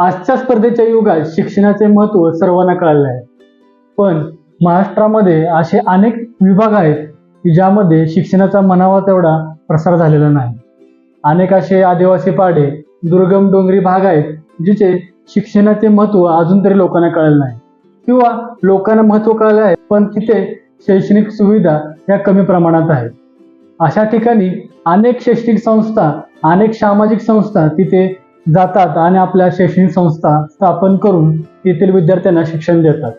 आजच्या स्पर्धेच्या युगात शिक्षणाचे महत्त्व सर्वांना कळले आहे पण महाराष्ट्रामध्ये असे अनेक विभाग आहेत की ज्यामध्ये शिक्षणाचा म्हणावा तेवढा प्रसार झालेला नाही. अनेक असे आदिवासी पाडे दुर्गम डोंगरी भाग आहेत जिथे शिक्षणाचे महत्त्व अजून तरी लोकांना कळलं नाही. किंवा लोकांना महत्त्व कळलं आहे पण तिथे शैक्षणिक सुविधा ह्या कमी प्रमाणात आहेत. अशा ठिकाणी अनेक शैक्षणिक संस्था अनेक सामाजिक संस्था तिथे जातात आणि आपल्या शैक्षणिक संस्था स्थापन करून तेथील विद्यार्थ्यांना शिक्षण देतात.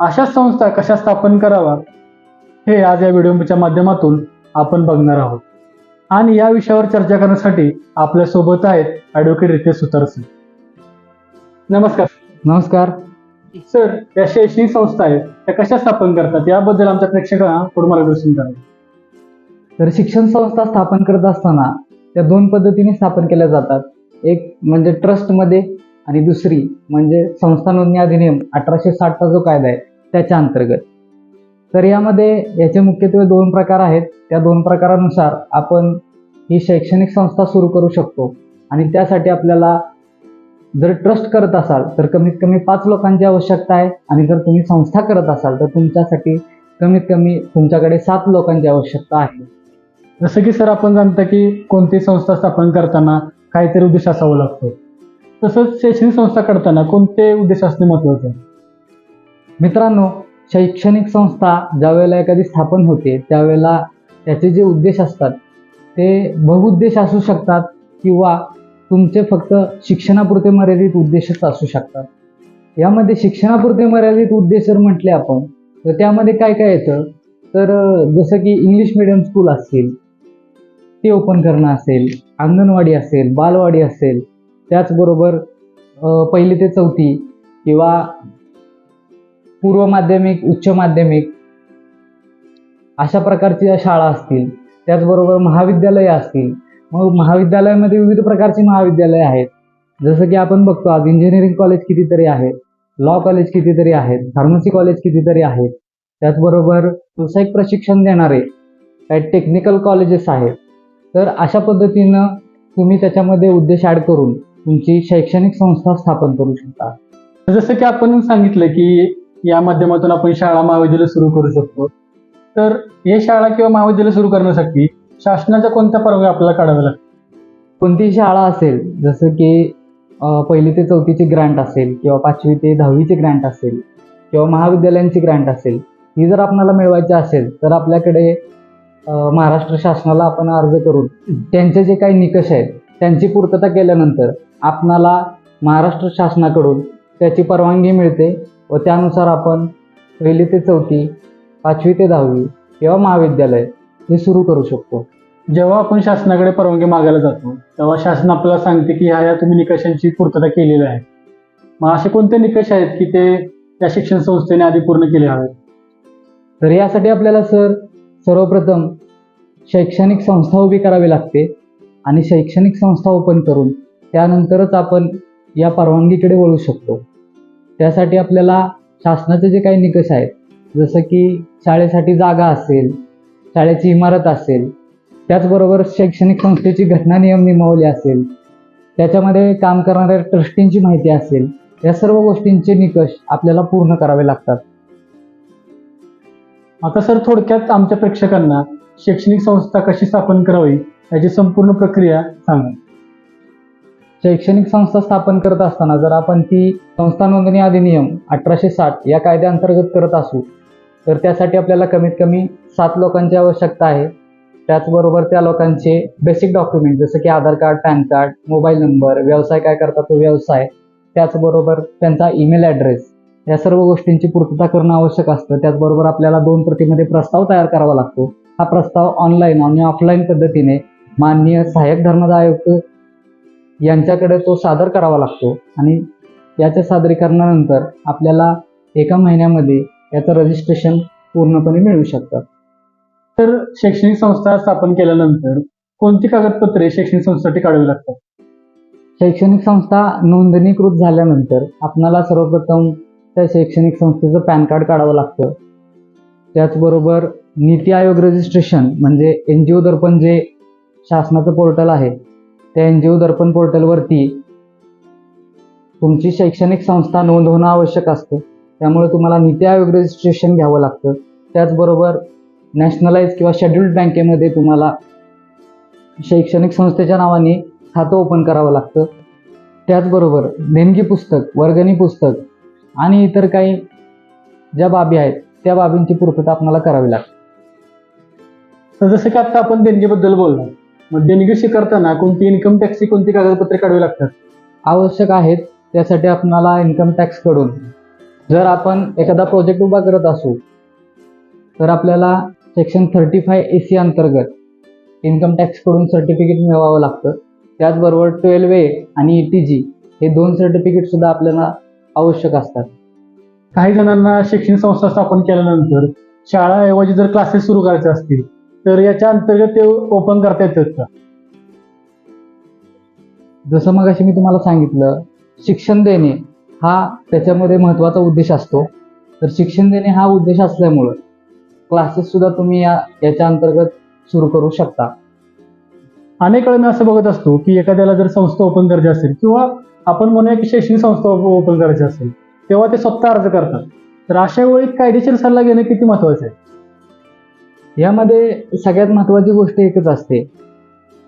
अशा संस्था कशा स्थापन करावा हे आज या व्हिडिओच्या माध्यमातून आपण बघणार आहोत. आणि या विषयावर चर्चा करण्यासाठी आपल्यासोबत आहेत ॲडव्होकेट रितेश सुतारसे नमस्कार. नमस्कार. सर या शैक्षणिक संस्था आहेत त्या कशा स्थापन करतात? याबद्दल आमच्या प्रेक्षकांना थोडं मार्गदर्शन करा. तर शिक्षण संस्था स्थापन करत असताना त्या दोन पद्धतीने स्थापन केल्या जातात. एक म्हणजे ट्रस्टमध्ये आणि दुसरी म्हणजे संस्था नोंदणी अधिनियम अठराशे साठचा जो कायदा आहे त्याच्या अंतर्गत. तर यामध्ये याचे मुख्यत्वे दोन प्रकार आहेत. त्या दोन प्रकारानुसार आपण ही शैक्षणिक संस्था सुरू करू शकतो आणि त्यासाठी आपल्याला जर ट्रस्ट करत असाल तर कमीत कमी पाच लोकांची आवश्यकता आहे आणि जर तुम्ही संस्था करत असाल तर तुमच्यासाठी कमीत कमी तुमच्याकडे सात लोकांची आवश्यकता आहे. जसं की सर आपण जाणता की कोणती संस्था स्थापन करताना काहीतरी उद्देश असावा लागतो. तसंच शैक्षणिक संस्था करताना कोणते उद्देश असणे महत्त्वाचे आहे मित्रांनो शैक्षणिक संस्था ज्यावेळेला एखादी स्थापन होते त्यावेळेला त्याचे जे उद्देश असतात ते बहुउद्देश असू शकतात किंवा तुमचे फक्त शिक्षणापुरते मर्यादित उद्देशच असू शकतात. यामध्ये शिक्षणापुरते मर्यादित उद्देश जर म्हटले आपण तर त्यामध्ये काय काय येतं? तर जसं की इंग्लिश मिडियम स्कूल असतील ते ओपन करणं असेल अंगणवाडी असेल बालवाडी असेल त्याचबरोबर पहिली ते चौथी किंवा पूर्व माध्यमिक उच्च माध्यमिक अशा प्रकारच्या शाळा असतील त्याचबरोबर महाविद्यालय असतील मग महाविद्यालयामध्ये विविध प्रकारची महाविद्यालये आहेत. जसं की आपण बघतो आज इंजिनिअरिंग कॉलेज कितीतरी आहेत लॉ कॉलेज कितीतरी आहेत फार्मसी कॉलेज कितीतरी आहेत. त्याचबरोबर व्यावसायिक प्रशिक्षण देणारे काही टेक्निकल कॉलेजेस आहेत. तर अशा पद्धतीनं तुम्ही त्याच्यामध्ये उद्देश ॲड करून तुमची शैक्षणिक संस्था स्थापन करू शकता. जसं की आपण सांगितलं की या माध्यमातून आपण शाळा महाविद्यालय सुरू करू शकतो. तर हे शाळा किंवा महाविद्यालय सुरू करण्यासाठी शासनाच्या कोणत्या परवानग्या आपल्याला काढाव्या लागतात? कोणतीही शाळा असेल जसं की पहिली ते चौथीची ग्रँट असेल किंवा पाचवी ते दहावीची ग्रँट असेल किंवा महाविद्यालयांची ग्रँट असेल ही जर आपल्याला मिळवायची असेल तर आपल्याकडे महाराष्ट्र शासनाला आपण अर्ज करून त्यांचे जे काही निकष आहेत त्यांची पूर्तता केल्यानंतर आपणाला महाराष्ट्र शासनाकडून त्याची परवानगी मिळते व त्यानुसार आपण पहिली ते चौथी पाचवी ते दहावी किंवा महाविद्यालय हे सुरू करू शकतो. जेव्हा आपण शासनाकडे परवानगी मागायला जातो तेव्हा शासन आपल्याला सांगते की ह्या या तुम्ही निकषांची पूर्तता केलेली आहे. मग असे कोणते निकष आहेत की ते त्या शिक्षण संस्थेने आधी पूर्ण केले हवेत? तर यासाठी आपल्याला सर सर्वप्रथम शैक्षणिक संस्था उभी करावी लागते आणि शैक्षणिक संस्था ओपन करून त्यानंतरच आपण या परवानगीकडे वळू शकतो. त्यासाठी आपल्याला शासनाचे जे काही निकष आहेत जसं की शाळेसाठी जागा असेल शाळेची इमारत असेल त्याचबरोबर शैक्षणिक संस्थेची घटना नियम नियमावली असेल त्याच्यामध्ये काम करणाऱ्या ट्रस्टींची माहिती असेल या सर्व गोष्टींचे निकष आपल्याला पूर्ण करावे लागतात. आता सर थोडक्यात आमच्या प्रेक्षकांना शैक्षणिक संस्था कशी स्थापन करावी याची संपूर्ण प्रक्रिया सांगा. शैक्षणिक संस्था स्थापन करत असताना जर आपण ती संस्था नोंदणी अधिनियम अठराशे साठ या कायद्याअंतर्गत करत असू तर त्यासाठी आपल्याला कमीत कमी सात लोकांची आवश्यकता आहे. त्याचबरोबर त्या लोकांचे बेसिक डॉक्युमेंट जसं की Aadhaar card PAN card mobile number व्यवसाय काय करतात तो व्यवसाय त्याचबरोबर त्यांचा ईमेल ॲड्रेस या सर्व गोष्टींची पूर्तता करणं आवश्यक असतं. त्याचबरोबर आपल्याला दोन प्रतीमध्ये प्रस्ताव तयार करावा लागतो. हा प्रस्ताव ऑनलाईन आणि ऑफलाईन पद्धतीने माननीय सहाय्यक धर्मदाय आयुक्त यांच्याकडे तो सादर करावा लागतो. आणि याच्या सादरीकरणानंतर आपल्याला एका महिन्यामध्ये याचं रजिस्ट्रेशन पूर्णपणे मिळू शकतं. तर शैक्षणिक संस्था स्थापन केल्यानंतर कोणती कागदपत्रे शैक्षणिक संस्थेसाठी काढावी लागतात? शैक्षणिक संस्था नोंदणीकृत झाल्यानंतर आपणाला सर्वप्रथम त्या शैक्षणिक संस्थेचं पॅन कार्ड काढावं लागतं. त्याचबरोबर नीती आयोग रजिस्ट्रेशन म्हणजे एन जी ओ दर्पण जे शासनाचं पोर्टल आहे त्या एन जी ओ दर्पण पोर्टलवरती तुमची शैक्षणिक संस्था नोंद होणं आवश्यक असतं. त्यामुळे तुम्हाला नीती आयोग रजिस्ट्रेशन घ्यावं लागतं. त्याचबरोबर नॅशनलाइज किंवा शेड्युल्ड बँकेमध्ये तुम्हाला शैक्षणिक संस्थेच्या नावाने खातं ओपन करावं लागतं. त्याचबरोबर देणगी पुस्तक वर्गणी पुस्तक आणि इतर काही ज्या बाबी आहेत त्या बाबींची पूर्तता आपल्याला करावी लागते. तर जसं की आता आपण देणगीबद्दल बोललो मग देणगी स्वीकारताना कोणती इन्कम टॅक्सची कोणती कागदपत्रे काढावी लागतात? आवश्यक आहेत त्यासाठी आपणाला इन्कम टॅक्सकडून. जर आपण एखादा प्रोजेक्ट उभा करत असू तर आपल्याला section thirty five A C अंतर्गत इन्कम टॅक्सकडून सर्टिफिकेट मिळवावं लागतं. त्याचबरोबर ट्वेल्व ए आणि ई टी जी हे दोन सर्टिफिकेट सुद्धा आपल्याला आवश्यक असतात. काही जणांना शिक्षण संस्था स्थापन केल्यानंतर शाळाऐवजी जर क्लासेस सुरू करायचे असतील तर याच्या अंतर्गत ते ओपन करता येतात का? जसं मग मी तुम्हाला सांगितलं शिक्षण देणे हा त्याच्यामध्ये महत्त्वाचा उद्देश असतो. तर शिक्षण देणे हा उद्देश असल्यामुळं क्लासेस सुद्धा तुम्ही या याच्या अंतर्गत सुरू करू शकता. अनेक वेळा मी असं बघत असतो की एखाद्याला जर संस्था ओपन करायची असेल किंवा आपण म्हणूया की शैक्षणिक संस्था ओपन करायची असेल तेव्हा ते स्वतः अर्ज करतात. तर अशा वेळी कायदेशीर सल्ला घेणं किती महत्वाचं आहे? यामध्ये सगळ्यात महत्त्वाची गोष्ट एकच असते.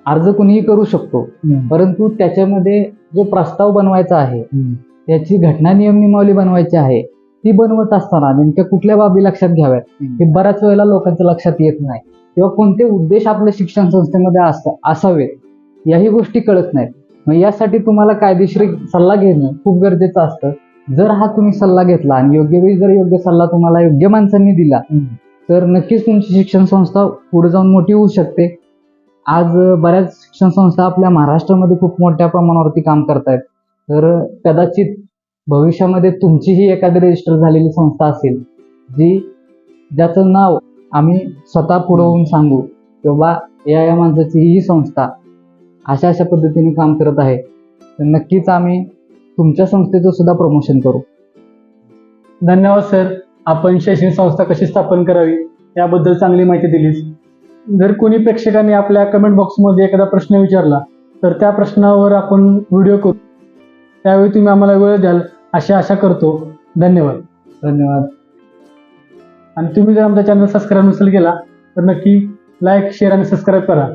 अर्ज कुणीही करू शकतो परंतु त्याच्यामध्ये जो प्रस्ताव बनवायचा आहे त्याची घटना नियम नियमावली बनवायची आहे ती बनवत असताना नेमक्या कुठल्या बाबी लक्षात घ्याव्यात? हे बऱ्याच वेळेला लोकांच्या लक्षात येत नाही. किंवा कोणते उद्देश आपल्या शिक्षण संस्थेमध्ये असा असावेत याही गोष्टी कळत नाहीत. मग यासाठी तुम्हाला कायदेशीर सल्ला घेणं खूप गरजेचं असतं. जर हा तुम्ही सल्ला घेतला आणि योग्य वेळी जर योग्य सल्ला तुम्हाला योग्य माणसांनी दिला तर नक्कीच तुमची शिक्षण संस्था पुढे जाऊन मोठी होऊ शकते. आज बऱ्याच शिक्षण संस्था आपल्या महाराष्ट्रामध्ये खूप मोठ्या प्रमाणावरती काम करतायत. तर कदाचित भविष्यामध्ये तुमचीही एखादी रजिस्टर झालेली संस्था असेल जी ज्याचं नाव आम्ही स्वतः पुढे होऊन सांगू किंवा या या माणसाची ही संस्था अशा अशा पद्धतीने काम करत आहे. तर नक्कीच आम्ही तुमच्या संस्थेचं सुद्धा प्रमोशन करू. धन्यवाद सर. आपण शैक्षणिक संस्था कशी स्थापन करावी याबद्दल चांगली माहिती दिलीस. जर कोणी प्रेक्षकांनी आपल्या कमेंट बॉक्समध्ये एखादा प्रश्न विचारला तर त्या प्रश्नावर आपण व्हिडिओ करू. त्यावेळी तुम्ही आम्हाला वेळ द्याल अशी आशा करतो. धन्यवाद. धन्यवाद. आणि तुम्ही जर आमचा चॅनल सबस्क्राईब नसेल केला तर नक्की लाईक शेअर आणि सबस्क्राईब करा.